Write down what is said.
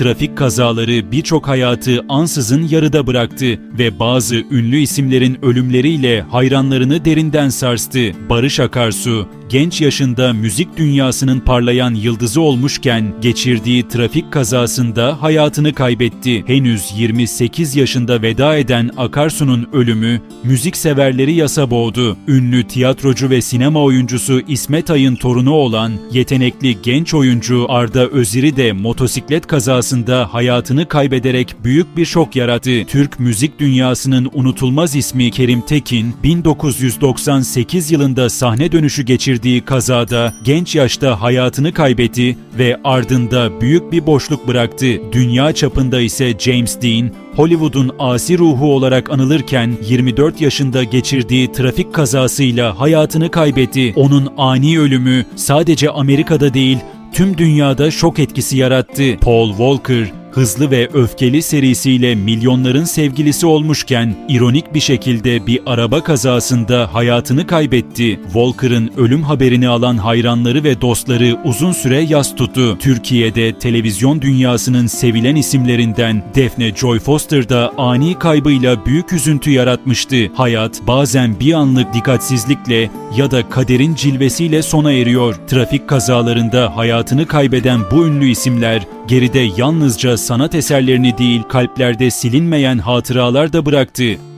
trafik kazaları birçok hayatı ansızın yarıda bıraktı ve bazı ünlü isimlerin ölümleriyle hayranlarını derinden sarstı. Barış Akarsu, genç yaşında müzik dünyasının parlayan yıldızı olmuşken geçirdiği trafik kazasında hayatını kaybetti. Henüz 28 yaşında veda eden Akarsu'nun ölümü müzik severleri yasa boğdu. Ünlü tiyatrocu ve sinema oyuncusu İsmet Ay'ın torunu olan yetenekli genç oyuncu Arda Öziri de motosiklet kazasında hayatını kaybederek büyük bir şok yarattı. Türk müzik dünyasının unutulmaz ismi Kerim Tekin, 1998 yılında sahne dönüşü geçirdiği kazada genç yaşta hayatını kaybetti ve ardında büyük bir boşluk bıraktı. Dünya çapında ise James Dean, Hollywood'un asi ruhu olarak anılırken 24 yaşında geçirdiği trafik kazasıyla hayatını kaybetti. Onun ani ölümü sadece Amerika'da değil, tüm dünyada şok etkisi yarattı. Paul Walker, Hızlı ve Öfkeli serisiyle milyonların sevgilisi olmuşken ironik bir şekilde bir araba kazasında hayatını kaybetti. Walker'ın ölüm haberini alan hayranları ve dostları uzun süre yas tuttu. Türkiye'de televizyon dünyasının sevilen isimlerinden Defne Joy Foster da ani kaybıyla büyük üzüntü yaratmıştı. Hayat bazen bir anlık dikkatsizlikle ya da kaderin cilvesiyle sona eriyor. Trafik kazalarında hayatını kaybeden bu ünlü isimler geride yalnızca sanat eserlerini değil kalplerde silinmeyen hatıralar da bıraktı.